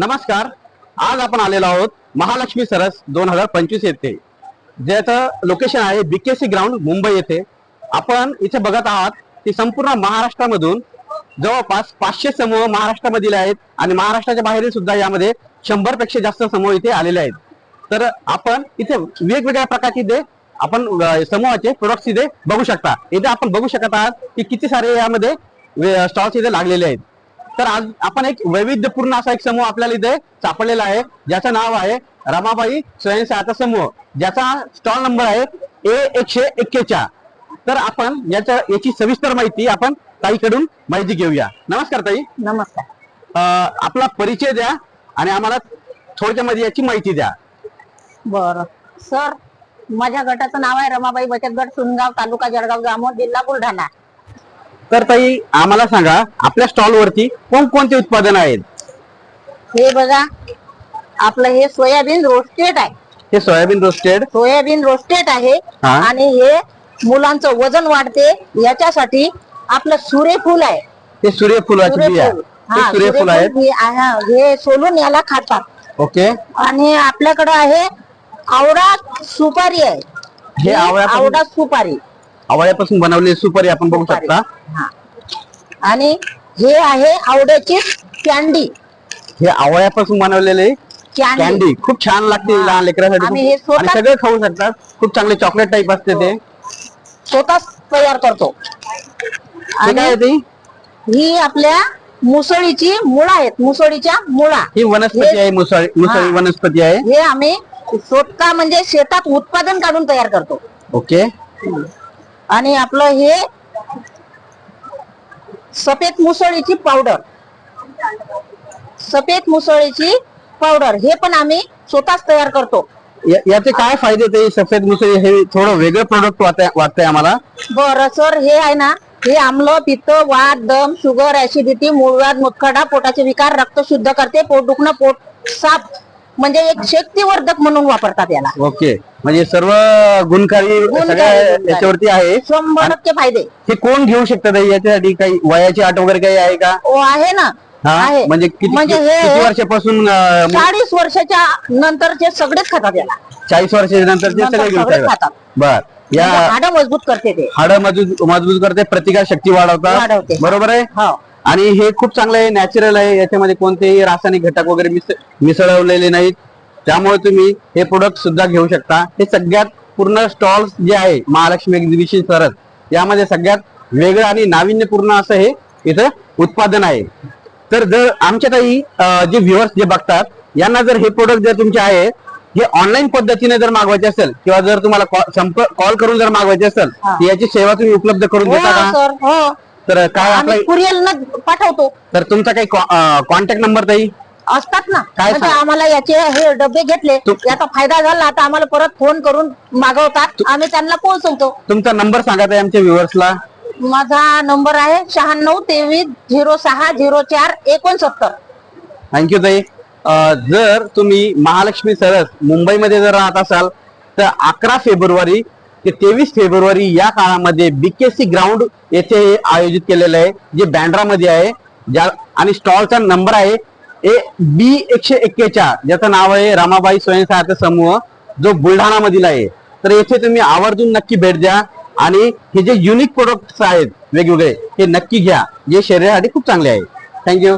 नमस्कार. आज आपण आलेलो आहोत महालक्ष्मी सरस दोन हजार पंचवीस येथे. ज्याचं लोकेशन आहे बीकेसी ग्राउंड मुंबई येथे. आपण इथे बघत आहात की संपूर्ण महाराष्ट्रामधून जवळपास पाचशे समूह महाराष्ट्रामधील आहेत आणि महाराष्ट्राच्या बाहेरील सुद्धा यामध्ये शंभरपेक्षा जास्त समूह इथे आलेले आहेत. तर आपण इथे वेगवेगळ्या प्रकारचे दे आपण समूहाचे प्रोडक्ट्स इथे बघू शकता. इथे आपण बघू शकत आहात की किती सारे यामध्ये स्टॉल्स इथे लागलेले आहेत. तर आज आपण एक वैविध्यपूर्ण असा एक समूह आपल्याला इथे सापडलेला आहे ज्याचं नाव आहे रमाबाई स्वयंसहायता समूह ज्याचा स्टॉल नंबर आहे ए एकशे एक्केचाळ तर आपण याच्या याची सविस्तर माहिती आपण ताईकडून माहिती घेऊया. नमस्कार ताई. नमस्कार. आपला परिचय द्या आणि आम्हाला थोडक्या मध्ये याची माहिती द्या. बर. सर माझ्या गटाचं नाव आहे रमाबाई बचत गट सुनगाव तालुका जळगाव जामोद जिल्हा बुलढाणा. तर ताई आम्हाला सांगा आपल्या स्टॉल वरती कोणकोणते उत्पादन आहेत? हे बघा आपलं हे सोयाबीन रोस्टेड आहे. हे सोयाबीन रोस्टेड सोयाबीन रोस्टेड आहे. हा. आणि हे मुलांचं वजन वाढते. याच्यासाठी आपलं सूर्यफूल आहे. हे सूर्यफुलाची बिया. सूर्यफूल. हे हा, सूर्यफूल आहेत सूर्यफूल बी आहे. हे सोलून याला खातात. ओके. आणि आपल्याकडे आहे आवडा सुपारी आहे. हे आवडा सुपारी. आवळ्यापासून बनवलेली सुपारी आपण बघू सुपारी. शकता. हा. आणि हे आहे आवड्याची कॅन्डी हे आवळ्यापासून बनवलेले कॅन्डी कॅन्डी खूप छान लागते हा. लहान लेकरांसाठी. आम्ही हे खूप- आणि स्वतः- सगळे खाऊ शकतात. खूप चांगले चॉकलेट टाईप असते ते. स्वतःच तयार करतो. काय आहे आणि ते? ही आपल्या मुसळीची मुळा आहेत. मुसळीच्या मुळा. ही वनस्पती हे- आहे मुसळी मुसळी हा. वनस्पती आहे. हे आम्ही स्वतः म्हणजे शेतात उत्पादन काढून तयार करतो. ओके. आणि आपलं हे सफेद मुसळीची पावडर सफेद मुसळीची पावडर हे पण आम्ही स्वतःच तयार करतो. या- याचे काय फायदे ते सफेद मुसळी हे थोडं वेगळं प्रोडक्ट वाटतंय आम्हाला? बरं सर हे आहे ना हे आम्ल पित्त वात दम शुगर ऍसिडिटी मूळव्याध मुतखडा पोटाचे विकार रक्त शुद्ध करते पोट दुखणं पोट साफ म्हणजे एक शक्तिवर्धक म्हणून वापरतात याला. ओके. म्हणजे सर्व गुणकारी गुणकारी, सगळ्या गुणकारी. याच्यावरती आहे. शंभर टक्के फायदे. हे कोण घेऊ शकतात हे? याच्यासाठी काही वयाची अट वगैरे काही आहे का? ओ आहे ना. हा? आहे. म्हणजे किती म्हणजे किती हे वर्षापासून अं, चाळीस वर्षाच्या नंतरचे सगळेच खातात याला. चाळीस वर्षाच्या नंतरचे नंतर सगळे घेऊ सगळे खातात. बर. या म्हणजे हाडं मजबूत करते ते. हाड मजबूत मजबूत करते प्रतिकार शक्ती वाढवतात. वाढवते. बरोबर आहे? हो. आणि हे खूप चांगलं आहे नॅचरल आहे. याच्यामध्ये कोणतेही रासायनिक घटक वगैरे मिस- मिसळवलेले नाहीत. त्यामुळे तुम्ही हे प्रोडक्ट सुद्धा घेऊ शकता. हे सगळ्यात पूर्ण स्टॉल्स जे आहे महालक्ष्मी एक्झिबिशन सरस यामध्ये सगळ्यात वेगळं आणि नाविन्यपूर्ण असं हे इथं उत्पादन आहे. तर जर आमच्या काही जे व्ह्युअर्स जे बघतात यांना जर हे प्रोडक्ट जर तुमचे आहे हे ऑनलाईन पद्धतीने जर मागवायचे असेल किंवा जर तुम्हाला कॉ- कॉल करून जर मागवायचे असेल. तर याची सेवा तुम्ही उपलब्ध करून देता का? हो. तर काय आपला आम्ही कुरिअर न पाठवतो. तर तुमचा काही कॉन्टॅक्ट नंबर ताई? असतात ना. काय म्हणजे सांग- आम्हाला याचे हे डबे घेतले. तू- याचा फायदा झाला आता आम्हाला परत फोन करून मागवतात. आम्ही त्यांना पोहोचवतो. तुमचा नंबर सांगा ताई आमच्या व्ह्युअर्सला माझा नंबर आहे शहाण्णव तेवीस झिरो सहा झिरो चार एकोणसत्तर. थँक्यू ताई. अं, जर तुम्ही महालक्ष्मी सरस मुंबईमध्ये जर राहत असाल तर अकरा फेब्रुवारी ते तेवीस फेब्रुवारी या काळामध्ये बीकेसी ग्राउंड येथे हे आयोजित केलेलं आहे जे बँड्रामध्ये आहे ज्या आणि स्टॉलचा नंबर आहे ए बी एकशे एक्केचाळ ज्याचं नाव आहे रमाबाई स्वयंसहायता समूह जो बुलढाणा मधील आहे. तर येथे तुम्ही आवर्जून नक्की भेट द्या आणि हे जे युनिक प्रोडक्ट्स आहेत वेगवेगळे हे नक्की घ्या. जे शरीरासाठी खूप चांगले आहे. थँक्यू